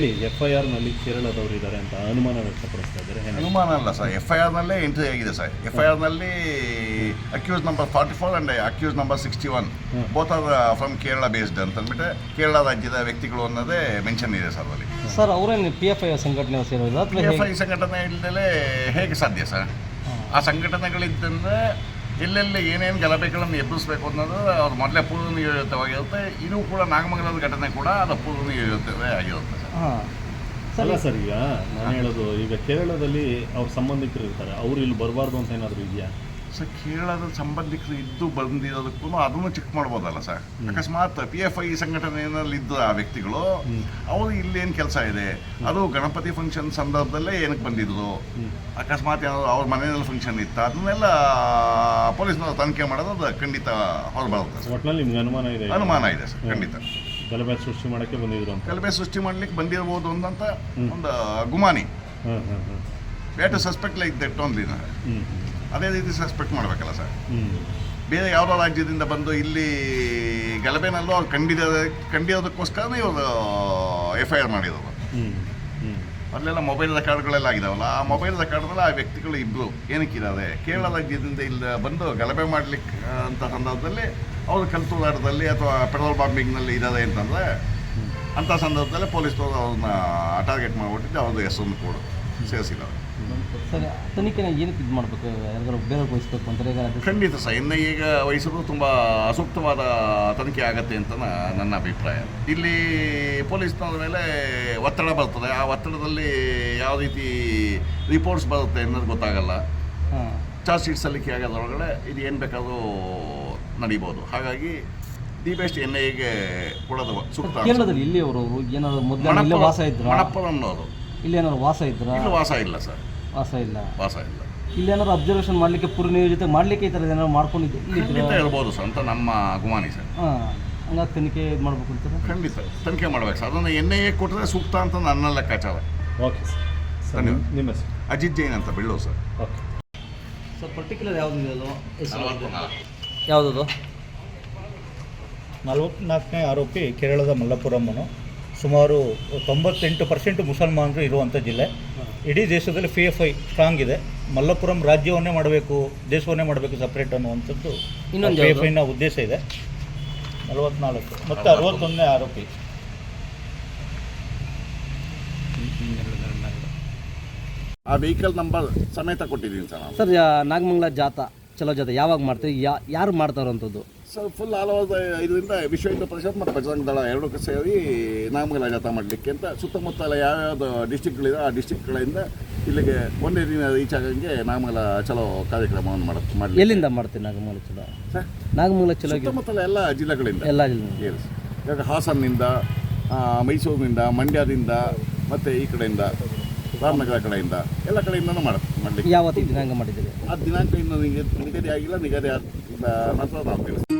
ಹೇಳಿ F I ಆರ್ನಲ್ಲಿ ಕೇರಳದವರು ಇದ್ದಾರೆ ಅಂತ ಅನುಮಾನ ವ್ಯಕ್ತಪಡಿಸ್ತಾ ಇದ್ದಾರೆ. ಅನುಮಾನ ಅಲ್ಲ ಸರ್ ಎಫ್ ಐ ಆರ್ನಲ್ಲೇ ಎಂಟ್ರಿ ಆಗಿದೆ sir F I ಆರ್ನಲ್ಲಿ accused number forty four and accused number sixty one. Both are from Kerala based ಅಂತ ಅಂದ್ಬಿಟ್ಟು ಕೇರಳ ರಾಜ್ಯದ ವ್ಯಕ್ತಿಗಳು ಅನ್ನೋದೇ ಮೆನ್ಷನ್ ಇದೆ ಸರ್ ಅಲ್ಲಿ. ಸರ್ ಅವರೇನು ಪಿ ಎಫ್ ಐ ಸಂಘಟನೆ ಸೇರೋದು ಪಿ ಎಫ್ ಐ ಸಂಘಟನೆ ಇಲ್ಲದೆ ಹೇಗೆ ಸಾಧ್ಯ ಸರ್ ಆ ಸಂಘಟನೆಗಳಿದ್ದಂದ್ರೆ ಎಲ್ಲೆಲ್ಲಿ ಏನೇನು ಗಲಭೆಗಳನ್ನು ಎಬ್ಬಿಸಬೇಕು ಅನ್ನೋದು ಅವ್ರ ಮೊದಲೇ ಪೂರ್ವ ನಿಯೋಜಿತವಾಗಿರುತ್ತೆ ಇದು ಕೂಡ ನಾಗಮಂಗಲದ ಘಟನೆ ಕೂಡ ಅದು ಪೂರ್ವ ನಿಯೋಜಿತವೇ ಆಗಿರುತ್ತೆ. ಸರಿ ಸರಿ. ಅಲ್ಲ ಸರ್ ಈಗ ನಾನು ಹೇಳೋದು ಈಗ ಕೇರಳದಲ್ಲಿ ಅವ್ರ ಸಂಬಂಧಿಕರು ಇರ್ತಾರೆ ಅವ್ರು ಇಲ್ಲಿ ಬರಬಾರ್ದು ಅಂತ ಏನಾದರೂ ಇದೆಯಾ? ಸರ್ ಕೇರಳದ ಸಂಬಂಧಿಕರು ಇದ್ದು ಬಂದಿರೋದಕ್ಕೂ ಅದನ್ನು ಚೆಕ್ ಮಾಡ್ಬೋದಲ್ಲ ಸರ್. ಅಕಸ್ಮಾತ್ ಪಿ ಎಫ್ ಐ ಸಂಘಟನೆಯಲ್ಲಿ ಇದ್ದ ಆ ವ್ಯಕ್ತಿಗಳು ಅವರು ಇಲ್ಲೇನು ಕೆಲಸ ಇದೆ? ಅದು ಗಣಪತಿ ಫಂಕ್ಷನ್ ಸಂದರ್ಭದಲ್ಲೇ ಏನಕ್ಕೆ ಬಂದಿದ್ರು ಅಕಸ್ಮಾತ್ ಏನಾದ್ರು ಅವ್ರ ಮನೆಯಲ್ಲಿ ಫಂಕ್ಷನ್ ಇತ್ತು? ಅದನ್ನೆಲ್ಲ ಪೊಲೀಸ್ನವರು ತನಿಖೆ ಮಾಡೋದು ಅದು ಖಂಡಿತ ಹೊರಬರುತ್ತೆ ಅನುಮಾನ ಇದೆ ಅನುಮಾನ ಇದೆ ಸರ್ ಖಂಡಿತ. ಗಲಭೆ ಸೃಷ್ಟಿ ಮಾಡಕ್ಕೆ ಬಂದಿದ್ರು ಗಲಭೆ ಸೃಷ್ಟಿ ಮಾಡ್ಲಿಕ್ಕೆ ಬಂದಿರ್ಬೋದು ಅಂತ ಒಂದು ಗುಮಾನಿ. ಸಸ್ಪೆಕ್ಟ್ ಲೈಕ್ ದಟ್ ಓನ್ಲಿ ಅದೇ ರೀತಿ ಸಸ್ಪೆಕ್ಟ್ ಮಾಡಬೇಕಲ್ಲ ಸರ್. ಹ್ಞೂ ಬೇರೆ ಯಾವುದೋ ರಾಜ್ಯದಿಂದ ಬಂದು ಇಲ್ಲಿ ಗಲಭೆನಲ್ಲೂ ಅವ್ರು ಕಂಡಿದ ಕಂಡಿರೋದಕ್ಕೋಸ್ಕರನೇ ಇವರು ಎಫ್ ಐ ಆರ್ ಮಾಡಿರೋದು. ಅಲ್ಲೆಲ್ಲ ಮೊಬೈಲ್ ರೆಕಾರ್ಡ್ಗಳೆಲ್ಲ ಆಗಿದಾವಲ್ಲ ಆ ಮೊಬೈಲ್ ರೆಕಾರ್ಡ್ನಲ್ಲಿ ಆ ವ್ಯಕ್ತಿಗಳು ಇಬ್ಬರು ಏನಕ್ಕಿದ್ದಾರೆ ಕೇರಳ ರಾಜ್ಯದಿಂದ ಇಲ್ಲಿ ಬಂದು ಗಲಭೆ ಮಾಡ್ಲಿಕ್ಕೆ ಅಂತ ಸಂದರ್ಭದಲ್ಲಿ ಅವರು ಕಲ್ತುಲಾಟದಲ್ಲಿ ಅಥವಾ ಪೆಟ್ರೋಲ್ ಬಾಂಬಿಂಗ್ನಲ್ಲಿ ಇದ್ದಾರೆ ಅಂತಂದರೆ ಅಂಥ ಸಂದರ್ಭದಲ್ಲಿ ಪೊಲೀಸ್ನವರು ಅವ್ರನ್ನ ಟಾರ್ಗೆಟ್ ಮಾಡಿಬಿಟ್ಟಿದ್ದು ಅವ್ರದ್ದು ಹೆಸರನ್ನು ಕೊಡು. ಸೇರಿಸಿದ್ದಾರೆ ಸರ್ ತನಿಖೆನ ಏನಕ್ಕೆ ಇದು ಮಾಡಬೇಕು ಯಾರಿಗಾರು ಬೇರೆ ವಹಿಸ್ಬೇಕು ಅಂತ ಈಗ ಖಂಡಿತ ಸರ್ ಇನ್ನು ಈಗ ವಹಿಸೋದು ತುಂಬ ಅಸೂಕ್ತವಾದ ತನಿಖೆ ಆಗತ್ತೆ ಅಂತ ನನ್ನ ಅಭಿಪ್ರಾಯ. ಇಲ್ಲಿ ಪೊಲೀಸ್ನವ್ರ ಮೇಲೆ ಒತ್ತಡ ಬರ್ತದೆ. ಆ ಒತ್ತಡದಲ್ಲಿ ಯಾವ ರೀತಿ ರಿಪೋರ್ಟ್ಸ್ ಬರುತ್ತೆ ಅನ್ನೋದು ಗೊತ್ತಾಗಲ್ಲ. ಚಾರ್ಜ್ ಶೀಟ್ ಸಲ್ಲಿಕೆ ಆಗೋದ್ರೊಳಗಡೆ ಇದು ಏನು ಬೇಕಾದರೂ ನಡೀಬೋದು. ಹಾಗಾಗಿ ದಿ ಬೆಸ್ಟ್ ಎನ್ ಐಗೆ ಕೊಡೋದು ಸೂಕ್ತ. ಕೇರಳದಲ್ಲಿ ಇಲ್ಲಿ ಅವರು ಏನಾದ್ರು ಮೊದಲು ಇಲ್ಲೇ ವಾಸ ಇದ್ರ? ಮಣಪ್ಪುರಂನವರು ಇಲ್ಲಿ ಏನಾದ್ರು ವಾಸ ಇದ್ರ? ಇಲ್ಲಿ ವಾಸ ಇಲ್ಲ ಸರ್. ವಾಸ ಇಲ್ಲ. ವಾಸ ಇಲ್ಲ. ಇಲ್ಲಿ ಏನಾದ್ರು ಅಬ್ಸರ್ವೇಷನ್ ಮಾಡಲಿಕ್ಕೆ ಪೂರ್ವ ನಿಯೋಜಿತ ಮಾಡ್ಲಿಕ್ಕೆ ಈ ಥರ ಏನಾದ್ರು ಮಾಡ್ಕೊಂಡಿದ್ದು ಇಲ್ಲಿ ಖಂಡಿತ ಹೇಳ್ಬೋದು ಸರ್ ಅಂತ ನಮ್ಮ ಅಭಿಮಾನಿ ಸರ್. ಹಾಂ ಹಂಗಾಗಿ ತನಿಖೆ ಇದು ಮಾಡ್ಬೇಕು ಅಂತಾರೆ ಖಂಡಿತ ತನಿಖೆ ಮಾಡ್ಬೇಕು ಸರ್. ಅದನ್ನು ಎನ್ ಐ ಎ ಕೊಟ್ಟರೆ ಸೂಕ್ತ ಅಂತ ನನ್ನ ಲೆಕ್ಕಾಚಾರ. Okay sir. ಸರ್ ಧನ್ಯವಾದ. ನಿಮ್ಮ ಹೆಸರು? ಅಜಿತ್ ಜೈನ್ ಅಂತ ಬಿಳೋ ಸರ್. ಓಕೆ. ಸರ್ ಪರ್ಟಿಕ್ಯುಲರ್ ಯಾವುದು. ಯಾವುದದು? ನಲವತ್ನಾಲ್ಕನೇ ಆರೋಪಿ ಕೇರಳದ ಮಲ್ಲಪುರಮ್ಮನು ಸುಮಾರು ತೊಂಬತ್ತೆಂಟು ಪರ್ಸೆಂಟ್ ಮುಸಲ್ಮಾನರು ಇರುವಂಥ ಜಿಲ್ಲೆ. ಇಡೀ ದೇಶದಲ್ಲಿ ಪಿ ಎಫ್ ಐ ಸ್ಟ್ರಾಂಗ್ ಇದೆ. ಮಲ್ಲಪುರಂ ರಾಜ್ಯವನ್ನೇ ಮಾಡಬೇಕು ದೇಶವನ್ನೇ ಮಾಡಬೇಕು ಸಪ್ರೇಟ್ ಅನ್ನುವಂಥದ್ದು ಇನ್ನೊಂದು ಪಿ ಎಫ್ ಐನ ಉದ್ದೇಶ ಇದೆ. ನಲವತ್ನಾಲ್ಕು. ಮತ್ತು ಅರವತ್ತೊಂದನೇ ಆರೋಪಿ. ಆ ವೆಹಿಕಲ್ ನಂಬರ್ ಸಮೇತ ಕೊಟ್ಟಿದ್ದೀನಿ ಸರ್ ಸರ್ ನಾಗಮಂಗಲ ಜಾಥಾ ಚಲೋ ಜಾಥಾ ಯಾವಾಗ ಮಾಡ್ತೀವಿ ಯಾ ಯಾರು ಮಾಡ್ತಾರಂಥದ್ದು ಸರ್ ಫುಲ್ ಆಲ್ ಓವರ್ ಇದರಿಂದ ವಿಶ್ವ ಹಿಂದೂ ಪರಿಷತ್ ಮತ್ತು ಬಜರಂಗ ದಳ ಎರಡಕ್ಕೂ ಸೇರಿ ನಾಮಗಲ ಜಾಥಾ ಮಾಡಲಿಕ್ಕೆ ಅಂತ ಸುತ್ತಮುತ್ತಲ ಯಾವ್ಯಾವ್ದು ಡಿಸ್ಟಿಕ್ಗಳಿದೆ ಆ ಡಿಸ್ಟಿಕ್ಗಳಿಂದ ಇಲ್ಲಿಗೆ ಒಂದೇ ದಿನ ರೀಚ್ ಆಗಂಗೆ ನಾಮಗಲ ಚಲೋ ಕಾರ್ಯಕ್ರಮವನ್ನು ಮಾಡ ಮಾಡಿ ಎಲ್ಲಿಂದ ಮಾಡ್ತೀವಿ ನಾಗಮಂಗಲ ಚಲೋ? ಸರ್ ನಾಗಮಂಗಲ ಚಲೋ ಸುತ್ತಮುತ್ತಲ ಎಲ್ಲ ಜಿಲ್ಲೆಗಳಿಂದ. ಎಲ್ಲ ಜಿಲ್ಲೆ. ಇವಾಗ ಹಾಸನ್ನಿಂದ ಮೈಸೂರಿನಿಂದ ಮಂಡ್ಯದಿಂದ ಮತ್ತು ಈ ಕಡೆಯಿಂದ ರಾಮನಗರ ಕಡೆಯಿಂದ ಎಲ್ಲ ಕಡೆಯಿಂದನೂ ಮಾಡ ಮಾಡಲಿಕ್ಕೆ. ಯಾವತ್ತು ದಿನಾಂಕ ಮಾಡಿದ್ದೀವಿ ಆ ದಿನಾಂಕ ಇನ್ನೂ ನಿಗದಿ ಆಗಿಲ್ಲ ನಿಗದಿ ಆದ ನಂತರ ನಾವು ತಿಳಿಸ್ತೀವಿ.